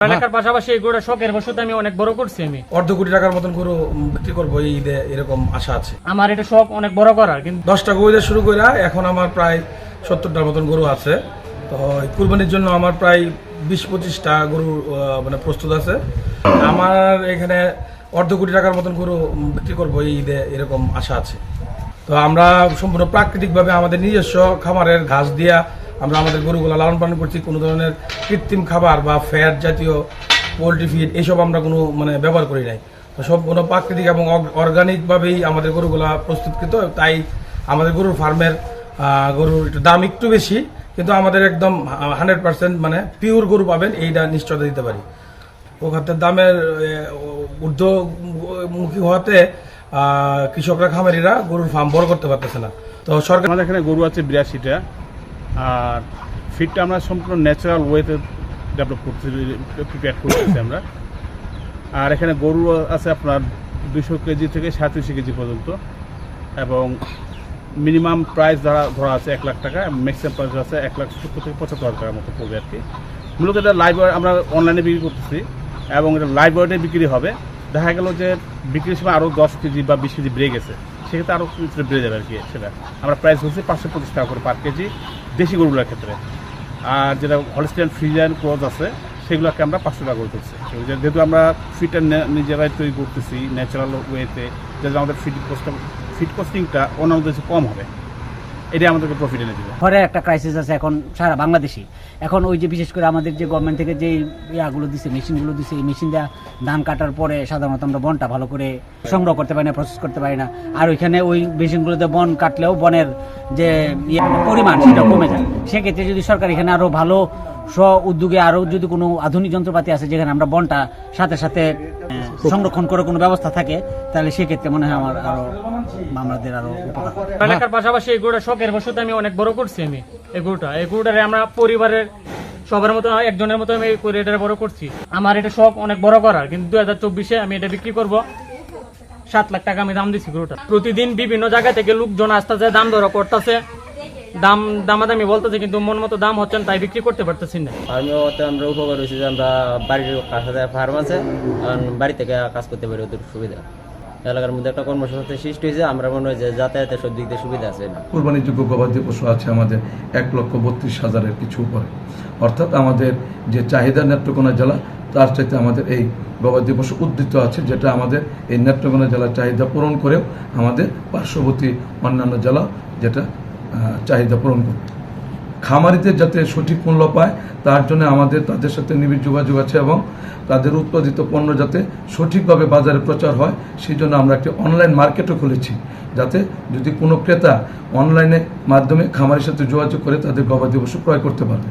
এলাকার পাশাপাশি এই গরুটা শখের বসতে আমি অনেক বড় করছি আমি। অর্ধ কোটি টাকার মতন গরু উম, বিক্রি করব এই ঈদে এরকম আশা আছে। আমার এটা শখ অনেক বড় করার কিন্তু দশটা গরু দিয়ে শুরু করে এখন আমার প্রায় সত্তরটার মতন গরু আছে। তো কুরবানির জন্য আমার প্রায় বিশ পঁচিশটা গরু মানে প্রস্তুত আছে। আমার এখানে অর্ধ কোটি টাকার মতন গরু বিক্রি করব এই ঈদে এরকম আশা আছে। তো আমরা সম্পূর্ণ প্রাকৃতিকভাবে আমাদের নিজস্ব খামারের ঘাস দিয়া আমরা আমাদের গরুগুলো লালন পালন করছি, কোনো ধরনের কৃত্রিম খাবার বা ফ্যাট জাতীয় পোলট্রি ফিড এইসব আমরা কোনো মানে ব্যবহার করি নাই। তো কোনো প্রাকৃতিক এবং অর্গানিকভাবেই আমাদের গরুগুলা প্রস্তুতকৃত, তাই আমাদের গরুর ফার্মের গরুর একটু দাম একটু বেশি, কিন্তু আমাদের একদম হান্ড্রেড পার্সেন্ট মানে পিওর গরু পাবেন, এইটা নিশ্চয়তা দিতে পারি। ও খাদ্যের দামের ঊর্ধ্বমুখী হওয়াতে কৃষকরা, খামারিরা গরুর ফার্ম বড় করতে পারতেছে না। তো সরকার আমাদের এখানে গরু আছে বিরাশিটা। আর ফিডটা আমরা সম্পূর্ণ ন্যাচারাল ওয়েতে ডেভেলপ করতে প্রিপেয়ার করতেছি আমরা। আর এখানে গরু আছে আপনার দুশো কেজি থেকে সাঁত্রিশশো কেজি পর্যন্ত। এবং মিনিমাম প্রাইস ধরা ধরা আছে এক লাখ টাকা ম্যাক্সিমাম প্রাইস আছে এক লাখ সত্তর থেকে পঁচাত্তর হাজার টাকার মতো পড়বে আর কি। মূলত এটা লাইভ আমরা অনলাইনে বিক্রি করতেছি, এবং এটা লাইভ ওয়েটে বিক্রি হবে। দেখা গেল যে বিক্রির সময় আরও দশ কেজি বা বিশ কেজি বেড়ে গেছে, সেক্ষেত্রে আরও কিছুটা বেড়ে যাবে আর কি সেটা। আমরা প্রাইস হচ্ছে পাঁচশো পঁচিশ টাকা করে পার কেজি। দেশি গরুগুলোর ক্ষেত্রে। আর যেটা হলস্টেন ফ্রিজান ক্রোজ আছে, সেগুলোকে আমরা পাঁচশো টাকা করে তুলছি যেহেতু আমরা ফিটার নিজেরাই তৈরি করতেছি ন্যাচারাল ওয়েতে যাতে আমাদের ফিট কস্ট ফিট কস্টিংটা অন্যান্য দেশে কম হবে। এটাই আমাদেরকে প্রফিট এনে দেবে। ঘরে একটা ক্রাইসিস আছে এখন সারা বাংলাদেশে। এখন ওই যে বিশেষ করে আমাদের যে গভর্নমেন্ট থেকে যে ইয়াগুলো দিছে, মেশিনগুলো দিচ্ছে এই মেশিন দেওয়া ধান কাটার পরে সাধারণত আমরা বনটা ভালো করে সংগ্রহ করতে পারি না প্রসেস করতে পারি না। আর ওইখানে ওই মেশিনগুলোতে বন কাটলেও বনের যে ইয়ে পরিমাণ সেটা কমে যায়। সেক্ষেত্রে যদি সরকার এখানে আরও ভালো স্ব উদ্যোগে আরও যদি কোনো আধুনিক যন্ত্রপাতি আছে যেখানে আমরা বনটা সাথে সাথে সংরক্ষণ করে কোনো ব্যবস্থা থাকে, তাহলে সেক্ষেত্রে মনে হয় আমার আরও আমাদের আরও উপকার এলাকার পাশাপাশি এই গরুটা শখের বসতে আমি অনেক বড় করছি আমি, এই গরুটা। এই গরুটারে আমরা পরিবারের সবার মতো, একজনের মতো আমি এটা বড় করছি। আমার এটা শখ অনেক বড় করার, কিন্তু দু হাজার চব্বিশে আমি এটা বিক্রি করব। সাত লাখ টাকা আমি দাম দিচ্ছি গরুটা। প্রতিদিন বিভিন্ন জায়গা থেকে লোকজন আসতেছে, দাম দর করতেছে। দাম দামাদামি বলতেছে কিন্তু মন মতো দাম হচ্ছে না, তাই বিক্রি করতে পারতেছি না। ফার্মে হতে আমরা উপকার হয়েছে যে আমরা বাড়ির কাছে ফার্ম আছে আর বাড়ি থেকে কাজ করতে পারি ওদের সুবিধা। এলাকার মধ্যে একটা কর্মসংস্থান সৃষ্টি হয়েছে আমরা মনে হয় যে যাতায়াতের সব দিক দিয়ে সুবিধা আছে কোরবানিযোগ্য গবাদি পশু আছে আমাদের এক লক্ষ বত্রিশ হাজারের কিছু উপরে। অর্থাৎ আমাদের যে চাহিদা নেত্রকোনা জেলা তার চাইতে আমাদের এই গবাদি পশু উদ্ধৃত আছে যেটা আমাদের এই নেত্রকোনা জেলার চাহিদা পূরণ করেও আমাদের পার্শ্ববর্তী অন্যান্য জেলা যেটা চাহিদা পূরণ করতে। খামারিতে যাতে সঠিক মূল্য পায়, তার জন্য আমাদের, তাদের সাথে নিবিড় যোগাযোগ আছে এবং তাদের উৎপাদিত পণ্য যাতে সঠিকভাবে বাজারে প্রচার হয়, সেই জন্য আমরা একটি অনলাইন মার্কেটও খুলেছি। যাতে যদি কোনো ক্রেতা অনলাইনে মাধ্যমে খামারের সাথে যোগাযোগ করে, তাদের গবাদি পশু ক্রয় করতে পারবে।